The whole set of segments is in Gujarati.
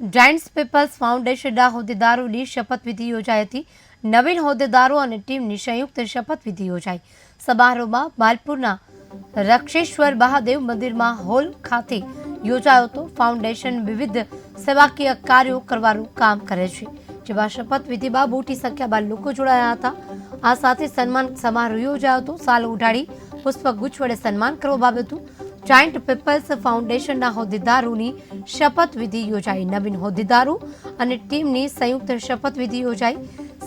જાયન્ટ્સ પીપલ્સ ફાઉન્ડેશનના હોદ્દેદારોની શપથવિધિ યોજાઈ હતી. નવીન હોદ્દેદારો અને ટીમની સંયુક્ત શપથવિધિ યોજાઈ. સમારોહમાં માલપુરના રક્ષેશ્વર મહાદેવ મંદિરમાં હોલ ખાતે યોજાયો હતો. ફાઉન્ડેશન વિવિધ સેવાકીય કાર્યો કરવાનું કામ કરે છે. જેમાં શપથવિધિમાં મોટી સંખ્યામાં લોકો જોડાયા હતા. આ સાથે સન્માન સમારોહ યોજાયો હતો. સાલ ઉઢાડી પુષ્પગુચ્છ વડે સન્માન કરવામાં આવ્યું હતું. જાયન્ટ પીપલ્સ ફાઉન્ડેશનના હોદ્દેદારોની શપથવિધિ યોજાઈ. નવીન હોદ્દેદારો અને ટીમની સંયુક્ત શપથવિધિ યોજાઈ.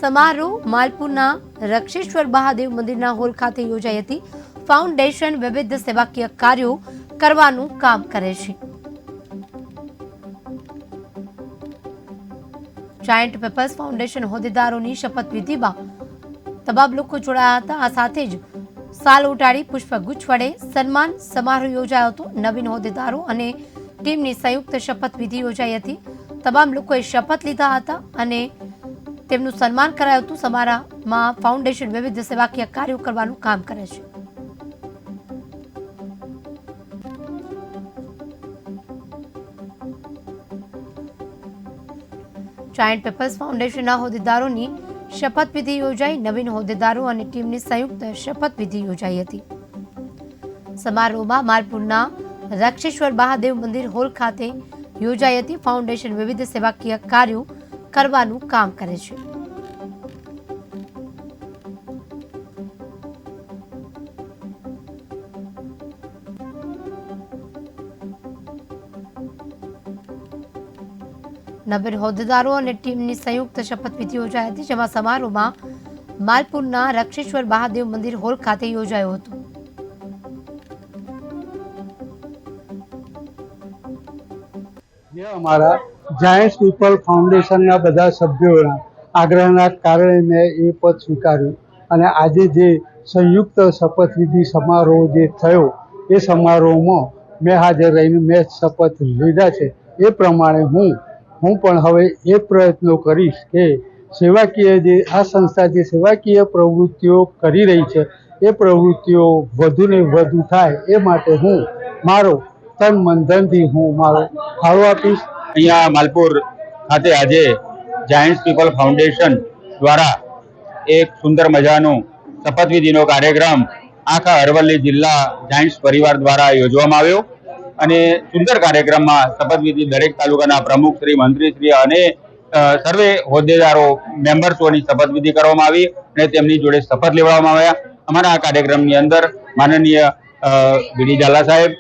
સમારોહ માલપુરના રક્ષેશ્વર મહાદેવ મંદિરના હોલ ખાતે યોજાઈ હતી. ફાઉન્ડેશન વિવિધ સેવાકીય કાર્યો કરવાનું કામ કરે છે. જાયન્ટ પીપલ્સ ફાઉન્ડેશન હોદ્દેદારોની શપથવિધિમાં તમામ લોકો જોડાયા હતા. આ સાથે જ સાલ ઉટાડી પુષ્પગુચ્છ વડે સન્માન સમારોહ યોજાયો હતો. નવીન હોદ્દેદારો અને ટીમની સંયુક્ત શપથવિધિ યોજાઈ હતી. તમામ લોકોએ શપથ લીધા હતા અને તેમનું સન્માન કરાયું હતું. સમારામાં ફાઉન્ડેશન વિવિધ સેવાકીય કાર્યો કરવાનું કામ કરે છે. જાયન્ટ પીપલ્સ ફાઉન્ડેશનના હોદ્દેદારોની શપથવિધિ યોજાઈ. નવીન હોદ્દેદારો અને ટીમની સંયુક્ત શપથવિધિ યોજાઈ હતી. સમારોહમાં માલપુરના રક્ષેશ્વર મહાદેવ મંદિર હોલ ખાતે યોજાઈ હતી. ફાઉન્ડેશન વિવિધ સેવાકીય કાર્યો કરવાનું કામ કરે છે. નવીન હોદ્દેદારો અને ટીમની સંયુક્ત શપથવિધિ યોજાઈ હતી, જેમાં સમારોહમાં માલપુરના રક્ષેશ્વર મહાદેવ મંદિર હોલ ખાતે યોજાયો હતો. અમારા જાયન્ટ્સ પીપલ ફાઉન્ડેશનના બધા સભ્યોના આગ્રહના કારણે મેં એ પદ સ્વીકાર્યું અને આજે જે સંયુક્ત શપથવિધિ સમારોહ જે થયો, એ સમારોહમાં મેં હાજર રહીને મેં શપથ લીધા છે. એ પ્રમાણે હું હું પણ હવે એ પ્રયત્નો કરીશ કે સેવાકીય જે આ સંસ્થા જે સેવાકીય પ્રવૃત્તિઓ કરી રહી છે, એ પ્રવૃત્તિઓ વધુને વધુ થાય એ માટે હું મારો તન મન હું મારો ફાળો આપીશ. અહીંયા માલપુર ખાતે આજે જાયન્ટ્સ પીપલ ફાઉન્ડેશન દ્વારા એક સુંદર મજાનો શપથવિધિનો કાર્યક્રમ આખા અરવલ્લી જિલ્લા જાયન્ટ્સ પરિવાર દ્વારા યોજવામાં આવ્યો. અને સુંદર કાર્યક્રમમાં શપથવિધિ દરેક તાલુકાના પ્રમુખ શ્રી મંત્રી શ્રી અને સર્વે હોદ્દેદારો, મેમ્બર્સોની શપથવિધિ કરવામાં આવી અને તેમની જોડે શપથ લેવડાવવામાં આવ્યા. અમારા આ કાર્યક્રમની અંદર માનનીય બીડી ઝાલા સાહેબ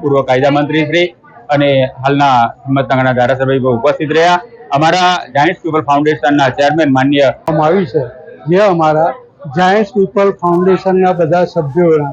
પૂર્વ કાયદા મંત્રી શ્રી અને હાલના હિંમતનગરના ધારાસભ્ય ઉપસ્થિત રહ્યા. અમારા જાયન્ટ્સ પીપલ ફાઉન્ડેશનના ચેરમેન માન્ય આવી છે. જે અમારા જાયન્ટ્સ પીપલ ફાઉન્ડેશનના બધા સભ્યોના